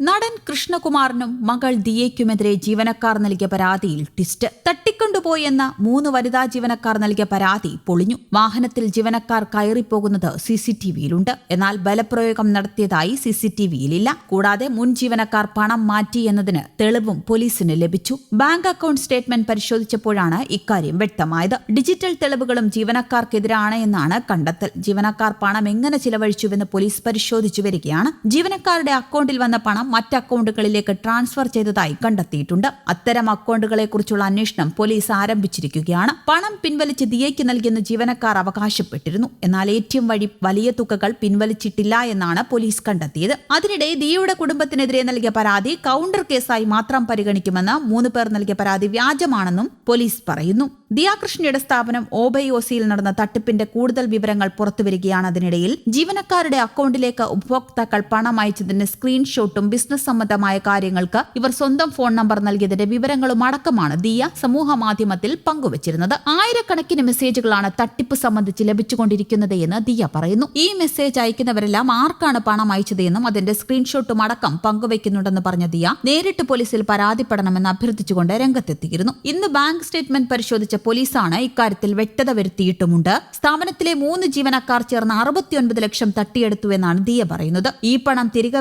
നടൻ കൃഷ്ണകുമാറിനും മകൾ ദിയയ്ക്കുമെതിരെ ജീവനക്കാർ നൽകിയ പരാതിയിൽ ട്വിസ്റ്റ്. തട്ടിക്കൊണ്ടുപോയെന്ന മൂന്ന് വനിതാ ജീവനക്കാർ നൽകിയ പരാതി പൊളിഞ്ഞു. വാഹനത്തിൽ ജീവനക്കാർ കയറിപ്പോകുന്നത് സി സി ടി വിയിലുണ്ട്. എന്നാൽ ബലപ്രയോഗം നടത്തിയതായി സി സി ടി വിയിലില്ല. കൂടാതെ മുൻ ജീവനക്കാർ പണം മാറ്റി എന്നതിന് തെളിവും പോലീസിന് ലഭിച്ചു. ബാങ്ക് അക്കൗണ്ട് സ്റ്റേറ്റ്മെന്റ് പരിശോധിച്ചപ്പോഴാണ് ഇക്കാര്യം വ്യക്തമായത്. ഡിജിറ്റൽ തെളിവുകളും ജീവനക്കാർക്കെതിരാണ് എന്നാണ് കണ്ടെത്തൽ. ജീവനക്കാർ പണം എങ്ങനെ ചിലവഴിച്ചുവെന്ന് പോലീസ് പരിശോധിച്ചു വരികയാണ്. ജീവനക്കാരുടെ അക്കൗണ്ടിൽ വന്ന പണം മറ്റ് അക്കൗണ്ടുകളിലേക്ക് ട്രാൻസ്ഫർ ചെയ്തതായി കണ്ടെത്തിയിട്ടുണ്ട്. അത്തരം അക്കൗണ്ടുകളെക്കുറിച്ചുള്ള അന്വേഷണം പോലീസ് ആരംഭിച്ചിരിക്കുകയാണ്. പണം പിൻവലിച്ച് ദിയയ്ക്ക് നൽകിയെന്ന് ജീവനക്കാർ അവകാശപ്പെട്ടിരുന്നു. എന്നാൽ എ ടി എം വഴി വലിയ തുകകൾ പിൻവലിച്ചിട്ടില്ല എന്നാണ് പോലീസ് കണ്ടെത്തിയത്. അതിനിടെ ദിയയുടെ കുടുംബത്തിനെതിരെ നൽകിയ പരാതി കൗണ്ടർ കേസായി മാത്രം പരിഗണിക്കുമെന്ന് മൂന്ന് പേർ നൽകിയ പരാതി വ്യാജമാണെന്നും പോലീസ് പറയുന്നു. ദിയാകൃഷ്ണയുടെ സ്ഥാപനം ഓബൈഒസിയിൽ നടന്ന തട്ടിപ്പിന്റെ കൂടുതൽ വിവരങ്ങൾ പുറത്തുവരികയാണ്. അതിനിടയിൽ ജീവനക്കാരുടെ അക്കൗണ്ടിലേക്ക് ഉപഭോക്താക്കൾ പണം അയച്ചതിന്റെ സ്ക്രീൻഷോട്ടും ബിസിനസ് സംബന്ധമായ കാര്യങ്ങൾക്ക് ഇവർ സ്വന്തം ഫോൺ നമ്പർ നൽകിയതിന്റെ വിവരങ്ങളും അടക്കമാണ് ദിയ സമൂഹ മാധ്യമത്തിൽ പങ്കുവച്ചിരുന്നത്. ആയിരക്കണക്കിന് മെസ്സേജുകളാണ് തട്ടിപ്പ് സംബന്ധിച്ച് ലഭിച്ചുകൊണ്ടിരിക്കുന്നത് എന്ന് ദിയ പറയുന്നു. ഈ മെസ്സേജ് അയക്കുന്നവരെല്ലാം ആർക്കാണ് പണം അയച്ചതെന്നും അതിന്റെ സ്ക്രീൻഷോട്ടും അടക്കം പങ്കുവയ്ക്കുന്നുണ്ടെന്ന് പറഞ്ഞ ദിയ നേരിട്ട് പോലീസിൽ പരാതിപ്പെടണമെന്ന് അഭ്യർത്ഥിച്ചുകൊണ്ട് രംഗത്തെത്തിയിരുന്നു. ഇന്ന് ബാങ്ക് സ്റ്റേറ്റ്മെന്റ് പരിശോധിച്ച പോലീസാണ് ഇക്കാര്യത്തിൽ വ്യക്തത വരുത്തിയിട്ടുമുണ്ട്. സ്ഥാപനത്തിലെ മൂന്ന് ജീവനക്കാർ ചേർന്ന് അറുപത്തിയൊൻപത് ലക്ഷം തട്ടിയെടുത്തു എന്നാണ് ദിയ പറയുന്നത്. ഈ പണം തിരികെ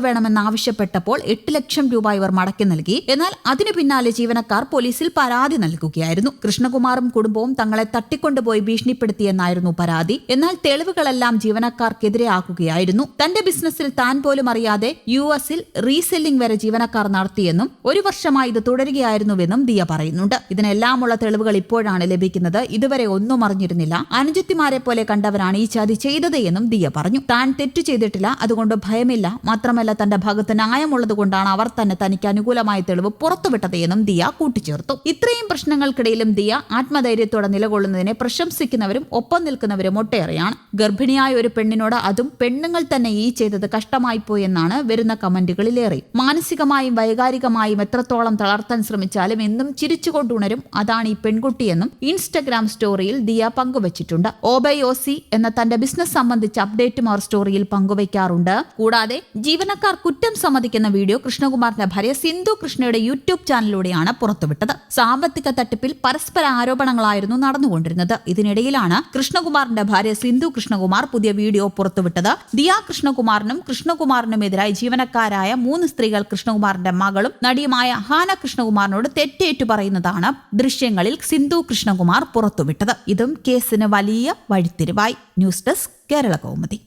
വേണമെന്നാവശ്യപ്പെട്ടപ്പോൾ എട്ട് ലക്ഷം രൂപ ഇവർ മടക്കി നൽകി. എന്നാൽ അതിനു പിന്നാലെ ജീവനക്കാർ പോലീസിൽ പരാതി നൽകുകയായിരുന്നു. കൃഷ്ണകുമാറും കുടുംബവും തങ്ങളെ തട്ടിക്കൊണ്ടുപോയി ഭീഷണിപ്പെടുത്തിയെന്നായിരുന്നു പരാതി. എന്നാൽ തെളിവുകളെല്ലാം ജീവനക്കാർക്കെതിരെ ആക്കുകയായിരുന്നു തന്റെ ബിസിനസ്സിൽ താൻ പോലും അറിയാതെ യു എസിൽ റീസെല്ലിംഗ് വരെ ജീവനക്കാർ നടത്തിയെന്നും ഒരു വർഷമായി ഇത് തുടരുകയായിരുന്നുവെന്നും ദിയ പറയുന്നുണ്ട്. ഇതിനെല്ലാമുള്ള തെളിവുകൾ ഇപ്പോഴാണ് ലഭിക്കുന്നത്. ഇതുവരെ ഒന്നും അറിഞ്ഞിരുന്നില്ല. അനുജത്തിമാരെ പോലെ കണ്ടവരാണ് ഈ ചതി ചെയ്തത് എന്നും ദിയ പറഞ്ഞു. താൻ തെറ്റു ചെയ്തിട്ടില്ല. അതുകൊണ്ട് ഭയമില്ല. മാത്രമല്ല തന്റെ ഭാഗത്ത് ന്യായമുള്ളതുകൊണ്ടാണ് അവർ തന്നെ തനിക്ക് അനുകൂലമായ തെളിവ് പുറത്തുവിട്ടത് എന്നും ദിയ കൂട്ടിച്ചേർത്തു. ഇത്രയും പ്രശ്നങ്ങൾക്കിടയിലും ദിയ ആത്മധൈര്യത്തോടെ നിലകൊള്ളുന്നതിനെ പ്രശംസിക്കുന്നവരും ഒപ്പം നിൽക്കുന്നവരും ഒട്ടേറെയാണ്. ഗർഭിണിയായ ഒരു പെണ്ണിനോട് അതും പെണ്ണുങ്ങൾ തന്നെ ഈ ചെയ്തത് കഷ്ടമായി പോയെന്നാണ് വരുന്ന കമന്റുകളിലേറെ. മാനസികമായും വൈകാരികമായും എത്രത്തോളം തളർത്താൻ ശ്രമിച്ചാലും എന്നും ചിരിച്ചുകൊണ്ടുണരും അതാണ് ഈ പെൺകുട്ടിയെന്നും ഇൻസ്റ്റഗ്രാം സ്റ്റോറിയിൽ ദിയ പങ്കുവച്ചിട്ടുണ്ട്. ഓബയോസി എന്ന തന്റെ ബിസിനസ് സംബന്ധിച്ച അപ്ഡേറ്റും അവർ സ്റ്റോറിയിൽ പങ്കുവയ്ക്കാറുണ്ട്. കൂടാതെ ജീവനക്കാർ കുറ്റം സമ്മതിക്കുന്ന വീഡിയോ കൃഷ്ണകുമാറിന്റെ ഭാര്യ സിന്ധു കൃഷ്ണയുടെ യൂട്യൂബ് ചാനലിലൂടെയാണ് പുറത്തുവിട്ടത്. സാമ്പത്തിക തട്ടിപ്പിൽ പരസ്പര ആരോപണങ്ങളായിരുന്നു നടന്നുകൊണ്ടിരുന്നത്. ഇതിനിടയിലാണ് കൃഷ്ണകുമാറിന്റെ ഭാര്യ സിന്ധു കൃഷ്ണകുമാർ പുതിയ വീഡിയോ പുറത്തുവിട്ടത്. ദിയ കൃഷ്ണകുമാറിനും കൃഷ്ണകുമാറിനുമെതിരായി ജീവനക്കാരായ മൂന്ന് സ്ത്രീകൾ കൃഷ്ണകുമാറിന്റെ മകളും നടിയുമായ ഹാന കൃഷ്ണകുമാറിനോട് തെറ്റേറ്റു പറയുന്നതാണ് ദൃശ്യങ്ങളിൽ സിന്ധു കൃഷ്ണകുമാർ പുറത്തുവിട്ടത്. ഇതും കേസിന് വലിയ വഴിത്തിരിവായി. News desk Kerala Kaumudi.